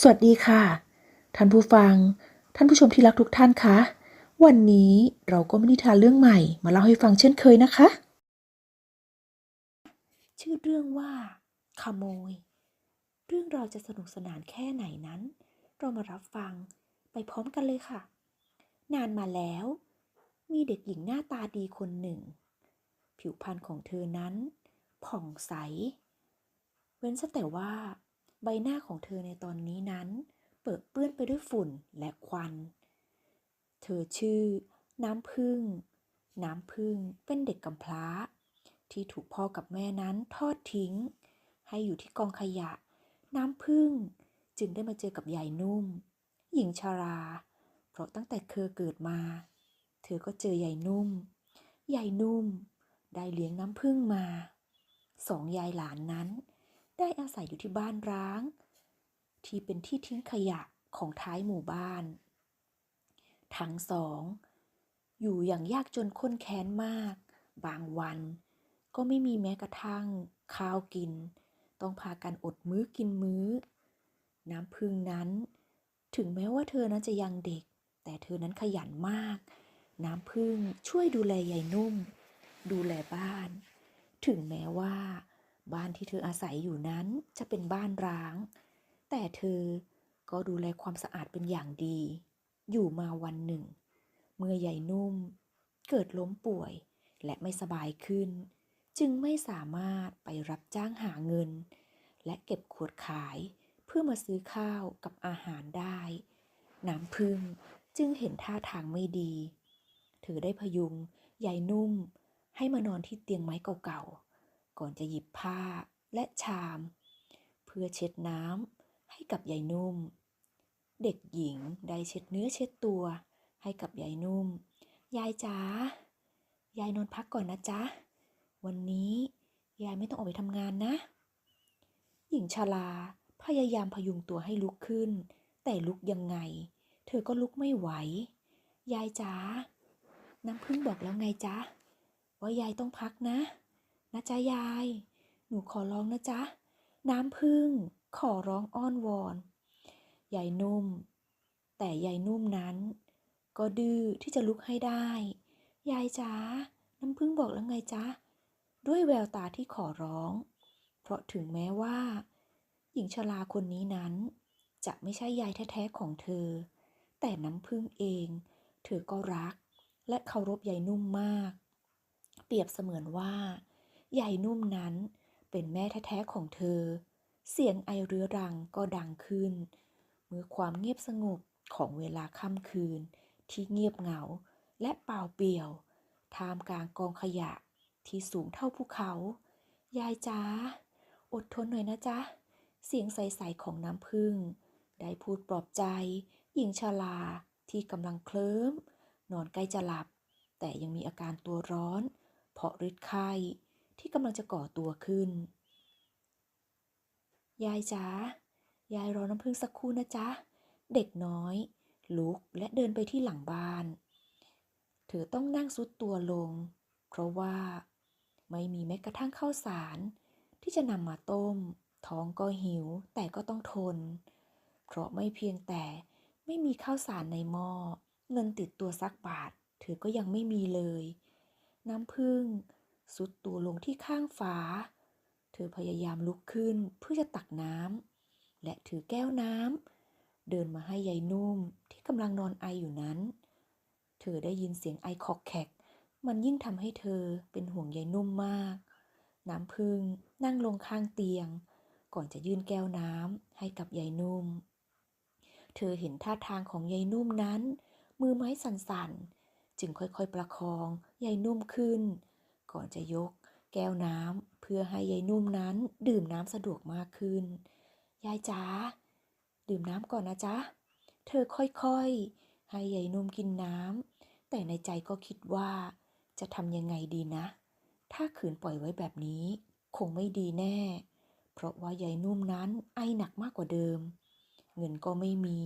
สวัสดีค่ะ ท่านผู้ฟัง ท่านผู้ชมที่รักทุกท่านคะ วันนี้เราก็มีนิทานเรื่องใหม่ มาเล่าให้ฟังเช่นเคยนะคะ ชื่อเรื่องว่า ขโมย เรื่องเราวจะสนุกสนานแค่ไหนนั้น เรามารับฟังไปพร้อมกันเลยค่ะ นานมาแล้ว มีเด็กหญิงหน้าตาดีคนหนึ่ง ผิวพรรณของเธอนั้น ผ่องใส เว้นแต่ว่า ใบหน้าของเธอในตอนนี้นั้น เปิดเปื้อนไปด้วยฝุ่นและควัน เธอชื่อ น้ำพึ่ง น้ำพึ่งเป็นเด็กกำพร้า ที่ถูกพ่อกับแม่นั้นทอดทิ้ง ให้อยู่ที่กองขยะ น้ำพึ่งจึงได้มาเจอกับยายนุ่ม หญิงชารา เพราะตั้งแต่เธอเกิดมา เธอก็เจอยายนุ่มยายนุ่ม ได้เลี้ยงน้ำพึ่งมา สองยายหลานนั้น ได้อาศัยอยู่ที่บ้านร้าง ที่เป็นที่ทิ้งขยะของท้ายหมู่บ้าน ทั้งสอง อยู่อย่างยากจนข้นแค้นมาก บางวัน ก็ไม่มีแม้กระทั่งข้าวกิน ต้องพากันอดมื้อกินมื้อ น้ำพึ่งนั้น ถึงแม้ว่าเธอนั้นจะยังเด็ก แต่เธอนั้นขยันมาก น้ำพึ่งช่วยดูแลยายนุ่ม ดูแลบ้าน ถึงแม้ว่า บ้านที่เธออาศัยอยู่นั้นจะเป็นบ้านร้าง แต่เธอก็ดูแลความสะอาดเป็นอย่างดี อยู่มาวันหนึ่ง เมื่อยายนุ่ม เกิดล้มป่วยและไม่สบายขึ้น จึงไม่สามารถไปรับจ้างหาเงิน และเก็บขวดขายเพื่อมาซื้อข้าวกับอาหารได้ น้ำพึ่งจึงเห็นท่าทางไม่ดี เธอได้พยุงยายนุ่มให้มานอนที่เตียงไม้เก่าๆ ก่อนจะหยิบผ้าและชาม เพื่อเช็ดน้ำให้กับยายนุ่ม เด็กหญิงได้เช็ดเนื้อเช็ดตัว ให้กับยายนุ่ม ยายจ๋ายายนอนพักก่อนนะจ๊ะ วันนี้ยายไม่ต้องออกไปทำงานนะ หญิงชราพยายามพยุงตัวให้ลุกขึ้น แต่ลุกยังไง เธอก็ลุกไม่ไหว ยายจ๋าน้ำพึ่งบอกแล้วไงจ๊ะว่ายายต้องพักนะ นะจ๊ะยาย หนูขอร้องนะจ๊ะ น้ำพึ่งขอร้องอ้อนวอนยายนุ่ม แต่ยายนุ่มนั้น ก็ดื้อที่จะลุกให้ได้ ยายจ๋าน้ำพึ่งบอกแล้วไงจ๊ะ ด้วยแววตาที่ขอร้อง เพราะถึงแม้ว่า หญิงชราคนนี้นั้น จะไม่ใช่ยายแท้ๆของเธอ แต่น้ำพึ่งเอง เธอก็รัก และเคารพยายนุ่มมาก เปรียบเสมือนว่า ยายนุ่มนั้นเป็นแม่แท้ๆของเธอ เสียงไอเรื้อรังก็ดังขึ้น เมื่อความเงียบสงบของเวลาค่ำคืน ที่เงียบเหงาและเปล่าเปลี่ยว ท่ามกลางกองขยะที่สูงเท่าภูเขา ยายจ๋าอดทนหน่อยนะจ๊ะ เสียงใสๆของน้ำพึ่ง ได้พูดปลอบใจ หญิงชราที่กำลังเคลิ้ม นอนใกล้จะหลับ แต่ยังมีอาการตัวร้อน เพราะฤทธิ์ไข้ ที่กำลังจะก่อตัวขึ้น ยายจ๋ายายรอน้ำพึ่งสักครู่นะจ๊ะ เด็กน้อย ลุกและเดินไปที่หลังบ้าน เธอต้องนั่งซุดตัวลง เพราะว่า ไม่มีแม้กระทั่งข้าวสาร ที่จะนำมาต้ม ท้องก็หิวแต่ก็ต้องทน เพราะไม่เพียงแต่ไม่มีข้าวสารในหม้อเงินติดตัวสักบาท เธอก็ยังไม่มีเลย น้ำพึ่ง สุดตัวลงที่ข้างฝา เธอพยายามลุกขึ้นเพื่อจะตักน้ำและถือแก้วน้ำเดินมาให้ยายนุ่มที่กำลังนอนไออยู่นั้น เธอได้ยินเสียงไอคอกแขก มันยิ่งทำให้เธอเป็นห่วงยายนุ่มมาก น้ำพึ่งนั่งลงข้างเตียง ก่อนจะยื่นแก้วน้ำให้กับยายนุ่ม เธอเห็นท่าทางของยายนุ่มนั้น มือไม้สั่นๆ จึงค่อยๆประคองยายนุ่มขึ้น ก่อนจะยก แก้วน้ำเพื่อให้ยายนุ่มนั้น ดื่มน้ำสะดวกมากขึ้น ยายจ๋าดื่มน้ำก่อนนะจ๊ะ เธอค่อยๆ ให้ยายนุ่มกินน้ำแต่ในใจก็คิดว่า จะทำยังไงดีนะ ถ้าขืนปล่อยไว้แบบนี้ คงไม่ดีแน่ เพราะว่ายายนุ่มนั้นไอหนักมากกว่าเดิม เงินก็ไม่มี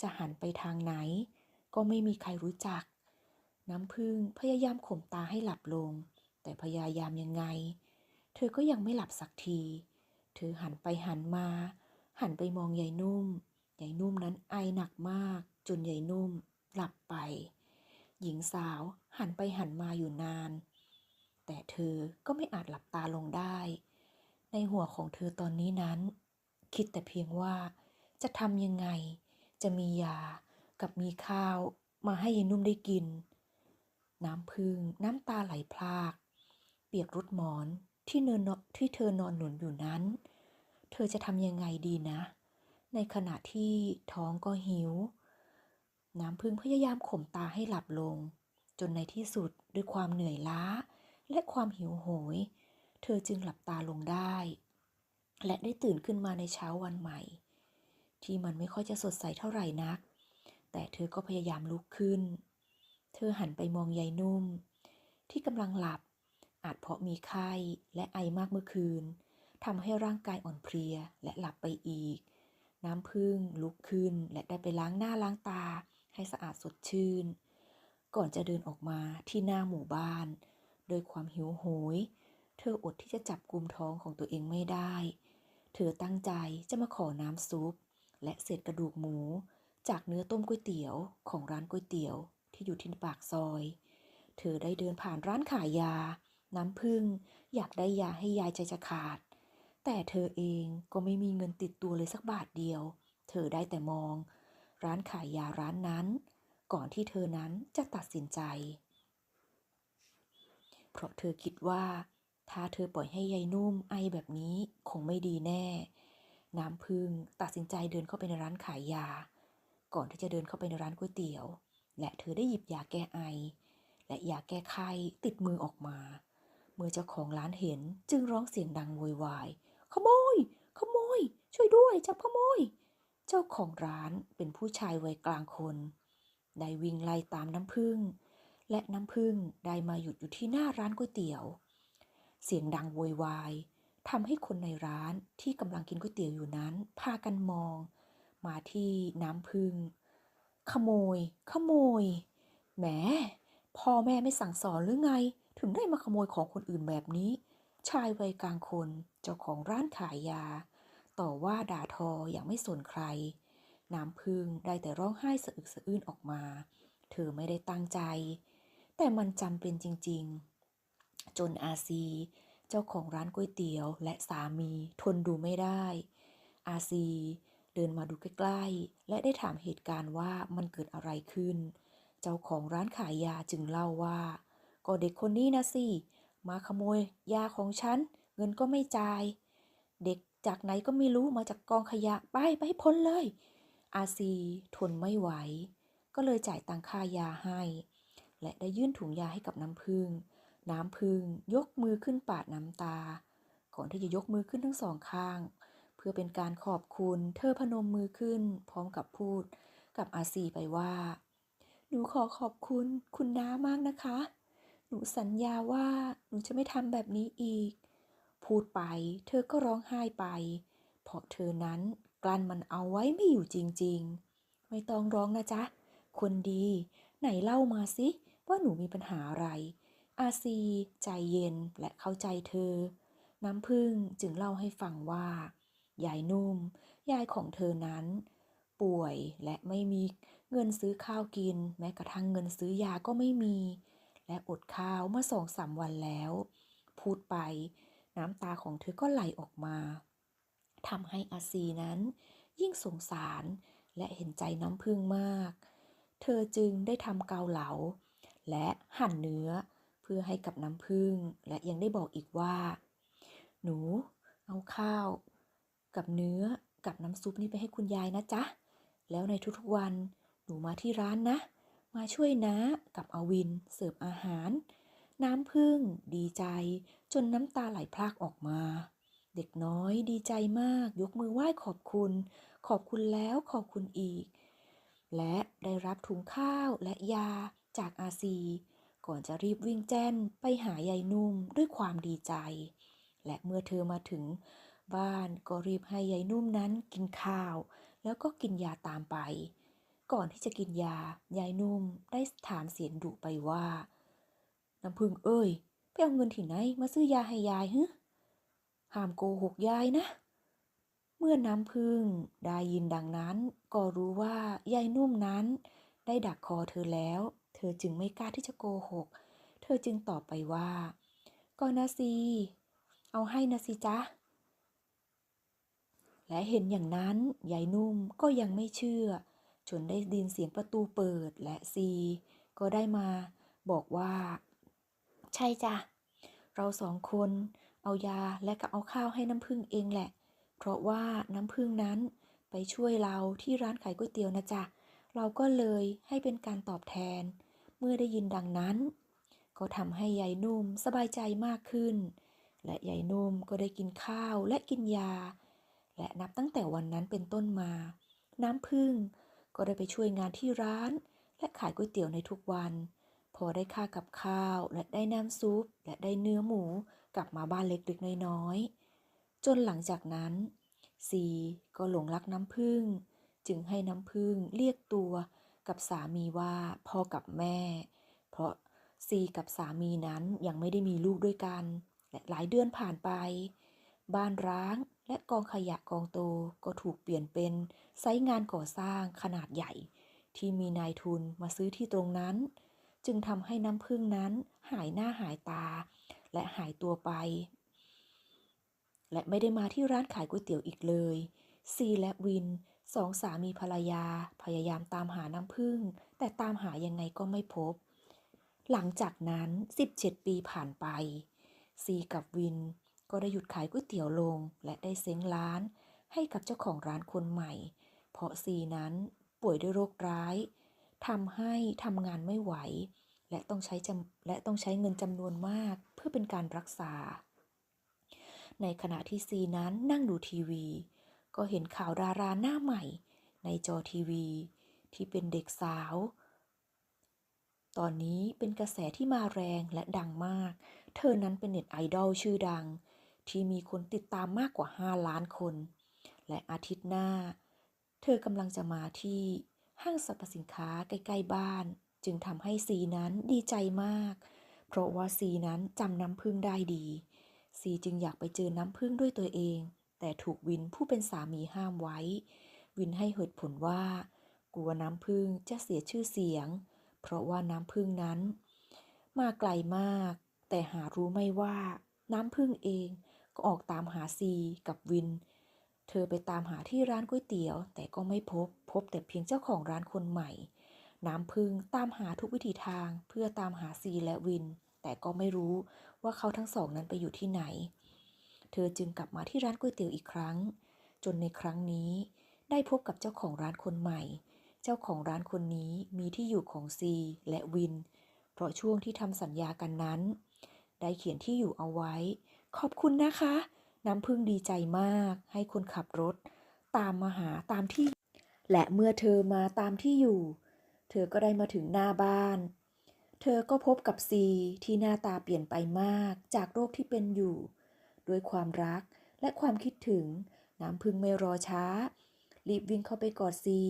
จะหันไปทางไหน ก็ไม่มีใครรู้จัก น้ำพึ่งพยายามข่มตาให้หลับลง แต่พยายามยังไง เธอก็ยังไม่หลับสักที เธอหันไปหันมา หันไปมองยายนุ่มยายนุ่มนั้นไอหนักมาก จนยายนุ่ม หลับไป หญิงสาวหันไปหันมาอยู่นาน แต่เธอก็ไม่อาจหลับตาลงได้ ในหัวของเธอตอนนี้นั้น คิดแต่เพียงว่าจะทำยังไง จะมียากับมีข้าวมาให้ยายนุ่มได้กิน น้ำพึ่งน้ำตาไหลพราก ปียกรุดหมอนที่เนินที่เธอนอนหนุนอยู่นั้น เธอจะทำยังไงดีนะ ในขณะที่ท้องก็หิว น้ำพึ่งพยายามข่มตาให้หลับลง จนในที่สุดด้วยความเหนื่อยล้า และความหิวโหย เธอจึงหลับตาลงได้ และได้ตื่นขึ้นมาในเช้าวันใหม่ ที่มันไม่ค่อยจะสดใสเท่าไหร่นัก แต่เธอก็พยายามลุกขึ้น เธอหันไปมองยายนุ่ม ที่กำลังหลับ อาจเพราะมีไข้และไอมากเมื่อคืนทำให้ร่างกายอ่อนเพลียและหลับไปอีก น้ำพึ่งลุกขึ้นและได้ไปล้างหน้าล้างตา ให้สะอาดสดชื่น ก่อนจะเดินออกมาที่หน้าหมู่บ้านโดยความหิวโหย เธออดที่จะจับกลุมท้องของตัวเองไม่ได้ เธอตั้งใจจะมาขอน้ำซุป และเศษกระดูกหมู จากเนื้อต้มก๋วยเตี๋ยวของร้านก๋วยเตี๋ยวที่อยู่ที่ปากซอย เธอได้เดินผ่านร้านขายยา น้ำพึ่ง อยากได้ยาให้ยายใจจะขาด แต่เธอเองก็ไม่มีเงินติดตัวเลยสักบาทเดียว เธอได้แต่มอง ร้านขายยาร้านนั้น ก่อนที่เธอนั้นจะตัดสินใจ เพราะเธอคิดว่า ถ้าเธอปล่อยให้ยายนุ่มไอแบบนี้คงไม่ดีแน่ น้ำพึ่งตัดสินใจเดินเข้าไปในร้านขายยา ก่อนที่จะเดินเข้าไปในร้านก๋วยเตี๋ยว และเธอได้หยิบยาแก้ไอและยาแก้ไข้ติดมือออกมา เมื่อเจ้าของร้านเห็นจึงร้องเสียงดังโวยวาย ขโมย ขโมย ช่วยด้วยจับขโมย เจ้าของร้านเป็นผู้ชายวัยกลางคน ได้วิ่งไล่ตามน้ำพึ่ง และน้ำพึ่งได้มาหยุดอยู่ที่หน้าร้านก๋วยเตี๋ยว เสียงดังโวยวายทำให้คนในร้านที่กำลังกินก๋วยเตี๋ยวอยู่นั้น พากันมอง มาที่น้ำพึ่ง ขโมย ขโมย แหมพ่อแม่ไม่สั่งสอนหรือไง ถึงได้มาขโมยของคนอื่นแบบนี้ ชายวัยกลางคนเจ้าของร้านขายยา ต่อว่าด่าทออย่างไม่สนใคร น้ำพึ่งได้แต่ร้องไห้สะอึกสะอื้นออกมา เธอไม่ได้ตั้งใจ แต่มันจำเป็นจริง ๆ จนอาซี เจ้าของร้านก๋วยเตี๋ยว และสามีทนดูไม่ได้ อาซีเดินมาดูใกล้ๆ และได้ถามเหตุการณ์ว่ามันเกิดอะไรขึ้น เจ้าของร้านขายยาจึงเล่าว่า ก็เด็กคนนี้นะสิ มาขโมยยาของฉัน เงินก็ไม่จ่าย เด็กจากไหนก็ไม่รู้มาจากกองขยะ ไปไปให้พ้นเลย อาซีทนไม่ไหว ก็เลยจ่ายตังค่ายาให้ และได้ยื่นถุงยาให้กับน้ำพึ่ง น้ำพึ่งยกมือขึ้นปาดน้ำตา ก่อนที่จะยกมือขึ้นทั้งสองข้าง เพื่อเป็นการขอบคุณ เธอพนมมือขึ้น พร้อมกับพูดกับอาซีไปว่า หนูขอขอบคุณคุณน้ามากนะคะ นูสัญญาว่าหนูจะไม่ทำแบบนี้อีก พูดไปเธอก็ร้องไห้ไป เพราะเธอนั้นกลั้นมันเอาไว้ไม่อยู่จริงๆ ไม่ต้องร้องนะจ๊ะ คนดี ไหนเล่ามาสิ ว่าหนูมีปัญหาอะไร อาซี ใจเย็นและเข้าใจเธอ น้ำพึ่งจึงเล่าให้ฟังว่ายายนุ่ม ยายของเธอนั้น ป่วยและไม่มีเงินซื้อข้าวกิน แม้กระทั่งเงินซื้อยาก็ไม่มี และอดข้าวเมื่อสองสามวันแล้ว พูดไปน้ำตาของเธอก็ไหลออกมาทำให้อาซีนั้น ยิ่งสงสารและเห็นใจน้ำพึ่งมาก เธอจึงได้ทำเกาเหลา และหั่นเนื้อเพื่อให้กับน้ำพึ่ง และยังได้บอกอีกว่า หนู เอาข้าว กับเนื้อกับน้ำซุปนี่ไปให้คุณยายนะจ๊ะ แล้วในทุกๆวันหนูมาที่ร้านนะ มาช่วยนะกับอวินเสิร์ฟอาหาร น้ำพึ่งดีใจ จนน้ำตาไหลพรากออกมา เด็กน้อยดีใจมากยกมือไหว้ขอบคุณ ขอบคุณแล้วขอบคุณอีก และได้รับถุงข้าวและยาจากอาซี ก่อนจะรีบวิ่งแจ้นไปหายายนุ่มด้วยความดีใจ และเมื่อเธอมาถึงบ้านก็รีบให้ยายนุ่มนั้นกินข้าว แล้วก็กินยาตามไป ก่อนที่จะกินยา ยายนุ่มได้ถามเสียงดุไปว่า น้ำพึ่งเอ้ย ไปเอาเงินที่ไหน มาซื้อยาให้ยายฮึห้ามโกหกยายนะมมื่อน้ำพึ่งได้ยินดังนั้น ก็รู้ว่ายายนุ่มนั้น ได้ดักคอเธอแล้ว เธอจึงไม่กล้าที่จะโกหก เธอจึงตอบไปว่า ก็นะสิเอาให้นะสิจ๊ะและเห็นอย่างนั้นยายนุ่มก็ยังไม่เชื่อ จนได้ดินเสียงประตูเปิดและซีก็ได้มาบอกว่า ใช่จ้ะ เราสองคนเอายาและก็เอาข้าวให้น้ำพึ่งเองแหละ เพราะว่าน้ำพึ่งนั้นไปช่วยเราที่ร้านขายก๋วยเตี๋ยวนะจ๊ะ เราก็เลยให้เป็นการตอบแทน เมื่อได้ยินดังนั้น ก็ทำให้ยายนุ่มสบายใจมากขึ้น และยายนุ่มก็ได้กินข้าวและกินยา และนับตั้งแต่วันนั้นเป็นต้นมา น้ำพึ่ง ก็ได้ไปช่วยงานที่ร้าน และขายก๋วยเตี๋ยวในทุกวัน พอได้ค่ากับข้าวและได้น้ำซุป และได้เนื้อหมูกลับมาบ้านเล็กๆน้อยๆจนหลังจากนั้นซีก็หลงรักน้ำพึ่ง จึงให้น้ำพึ่งเรียกตัวกับสามีว่าพ่อกับแม่ เพราะซีกับสามีนั้นยังไม่ได้มีลูกด้วยกัน และหลายเดือนผ่านไป บ้านร้าง และกองขยะกองโตก็ถูกเปลี่ยนเป็นไซต์งานก่อสร้างขนาดใหญ่ ที่มีนายทุนมาซื้อที่ตรงนั้น จึงทำให้น้ำพึ่งนั้นหายหน้าหายตา และหายตัวไป และไม่ได้มาที่ร้านขายก๋วยเตี๋ยวอีกเลย ซีและวินสองสามีภรรยาพยายามตามหาน้ำพึ่ง แต่ตามหายังไงก็ไม่พบ หลังจากนั้น 17 ปีผ่านไป ซีกับวิน ก็ได้หยุดขายก๋วยเตี๋ยวลงและได้เซ้งร้านให้กับเจ้าของร้านคนใหม่ เพราะซีนั้นป่วยด้วยโรคร้ายทำให้ทำงานไม่ไหว และต้องใช้จำและต้องใช้เงินจำนวนมากเพื่อเป็นการรักษา ในขณะที่ซีนั้นนั่งดูทีวี ก็เห็นข่าวดาราหน้าใหม่ ในจอทีวี ที่เป็นเด็กสาว ตอนนี้เป็นกระแสที่มาแรงและดังมาก เธอนั้นเป็นเน็ตไอดอลชื่อดัง ที่มีคนติดตามมากกว่า 5 ล้านคน และอาทิตย์หน้า เธอกำลังจะมาที่ห้างสรรพสินค้าใกล้ ๆ บ้าน จึงทำให้ซีนั้นดีใจมาก เพราะว่าซีนั้นจำน้ำพึ่งได้ดี ซีจึงอยากไปเจอน้ำพึ่งด้วยตัวเอง แต่ถูกวินผู้เป็นสามีห้ามไว้ วินให้เหตุผลว่า กลัวน้ำพึ่งจะเสียชื่อเสียง เพราะว่าน้ำพึ่งนั้น มาไกลมาก แต่หารู้ไม่ว่าน้ำพึ่งเอง ก็ออกตามหาซีกับวิน เธอไปตามหาที่ร้านก๋วยเตี๋ยว แต่ก็ไม่พบ พบแต่เพียงเจ้าของร้านคนใหม่ น้ำพึ่งตามหาทุกวิถีทางเพื่อตามหาซีและวิน แต่ก็ไม่รู้ว่าเขาทั้งสองนั้นไปอยู่ที่ไหน เธอจึงกลับมาที่ร้านก๋วยเตี๋ยวอีกครั้ง จนในครั้งนี้ ได้พบกับเจ้าของร้านคนใหม่ เจ้าของร้านคนนี้มีที่อยู่ของซีและวิน เพราะช่วงที่ทำสัญญากันนั้น ได้เขียนที่อยู่เอาไว้ ขอบคุณนะคะ น้ำพึ่งดีใจมากให้คนขับรถ ตามมาหาตามที่ และเมื่อเธอมาตามที่อยู่ เธอก็ได้มาถึงหน้าบ้าน เธอก็พบกับซีที่หน้าตาเปลี่ยนไปมากจากโรคที่เป็นอยู่ ด้วยความรักและความคิดถึง น้ำพึ่งไม่รอช้า รีบวิ่งเข้าไปกอดซี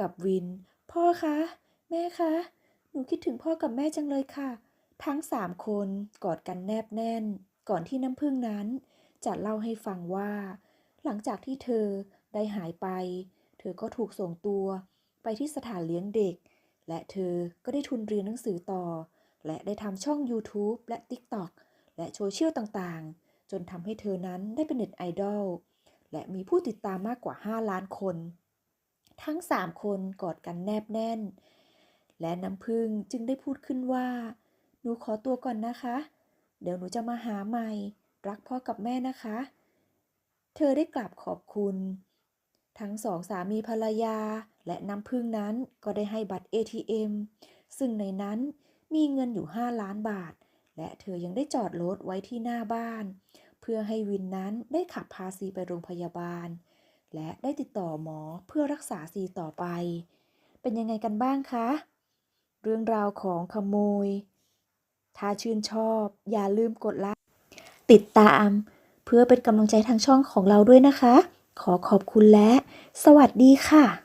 กับวิน พ่อคะ แม่คะ หนูคิดถึงพ่อกับแม่จังเลยค่ะ ทั้งสามคนกอดกันแนบแน่น ก่อนที่น้ำพึ่งนั้น จะเล่าให้ฟังว่า หลังจากที่เธอได้หายไป เธอก็ถูกส่งตัวไปที่สถานเลี้ยงเด็ก และเธอก็ได้ทุนเรียนหนังสือต่อ และได้ทำช่อง YouTube และ TikTok และโซเชียลต่างๆ จนทำให้เธอนั้นได้เป็นเน็ตไอดอลและมีผู้ติดตามมากกว่า 5 ล้านคน ทั้ง 3 คนกอดกันแนบแน่น และน้ำพึ่งจึงได้พูดขึ้นว่า หนูขอตัวก่อนนะคะ เดี๋ยวหนูจะมาหาใหม่ รักพ่อกับแม่นะคะ เธอได้กราบขอบคุณ ทั้งสองสามีภรรยาและน้ำพึ่งนั้นก็ได้ให้บัตร ATM ซึ่งในนั้นมีเงินอยู่ 5 ล้านบาท และเธอยังได้จอดรถไว้ที่หน้าบ้าน เพื่อให้วินนั้นได้ขับพาซีไปโรงพยาบาล และได้ติดต่อหมอเพื่อรักษาซีต่อไป เป็นยังไงกันบ้างคะ เรื่องราวของขโมย ถ้าชื่นชอบอย่าลืมกดไลค์ติดตาม เพื่อเป็นกำลังใจทางช่องของเราด้วยนะคะ ขอขอบคุณและ สวัสดีค่ะ